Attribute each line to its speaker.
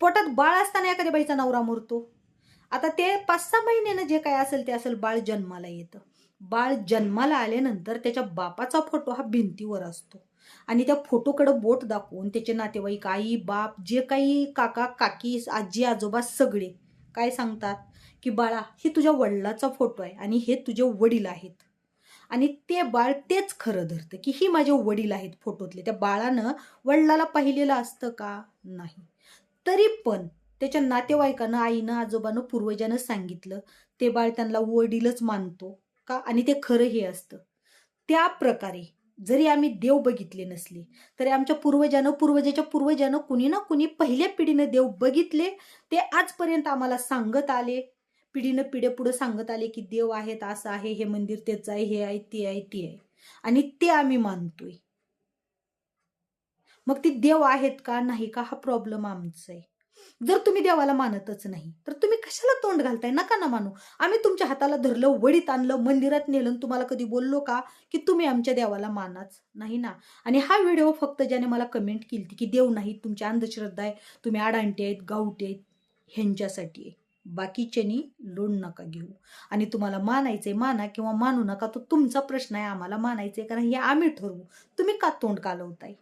Speaker 1: पोटात बाळ असताना एखाद्या बाईचा नवरा मरतो. आता ते पाच सहा महिन्यानं जे काय असेल ते असेल बाळ जन्माला येतं. बाळ जन्माला आल्यानंतर त्याच्या बापाचा फोटो हा भिंतीवर असतो. आणि त्या फोटोकडं बोट दाखवून त्याचे नातेवाईक आई बाप जे काही काका काकी आजी आजोबा सगळे काय सांगतात? की बाळा हे तुझ्या वडिलाचा फोटो आहे आणि हे तुझे वडील आहेत. आणि ते बाळ तेच खरं धरतं की ही माझे वडील आहेत फोटोतले. त्या बाळानं वडिलाला पाहिलेलं असतं का? नाही. तरी पण त्याच्या नातेवाईकानं आईनं आजोबानं पूर्वजानं सांगितलं ते बाळ त्यांना वडीलच मानतो का? आणि ते खरं हे असतं. त्या प्रकारे जरी आम्ही देव बघितले नसले तरी आमच्या पूर्वजानं पूर्वजाच्या पूर्वजानं कुणी ना कुणी पहिल्या पिढीनं देव बघितले ते आजपर्यंत आम्हाला सांगत आले. पिढीनं पिढ्या पुढं सांगत आले की देव आहेत असं आहे हे मंदिर तेच आहे हे आहे ते आहे ते आहे. आणि ते आम्ही मानतोय. मग ती देव आहेत का नाही का हा प्रॉब्लेम आमचा आहे. जर तुम्ही देवाला मानतच नाही तर तुम्ही कशाला तोंड घालताय? नका ना मानू. आम्ही तुमच्या हाताला धरलं वडीत आणलं मंदिरात नेलं आणि तुम्हाला कधी बोललो का की तुम्ही आमच्या देवाला मानाच नाही ना? आणि हा व्हिडिओ फक्त ज्याने मला कमेंट केली की देव नाही तुमची अंधश्रद्धा आहे तुम्ही आडांटे आहेत गावटे आहेत ह्यांच्यासाठी आहे. बाकीच्यानी लोण नका घेऊ. आणि तुम्हाला मानायचंय माना किंवा मानू नका तो तुमचा प्रश्न आहे आम्हाला मानायचंय कारण हे आम्ही ठरवू. तुम्ही का तोंड कालवताय?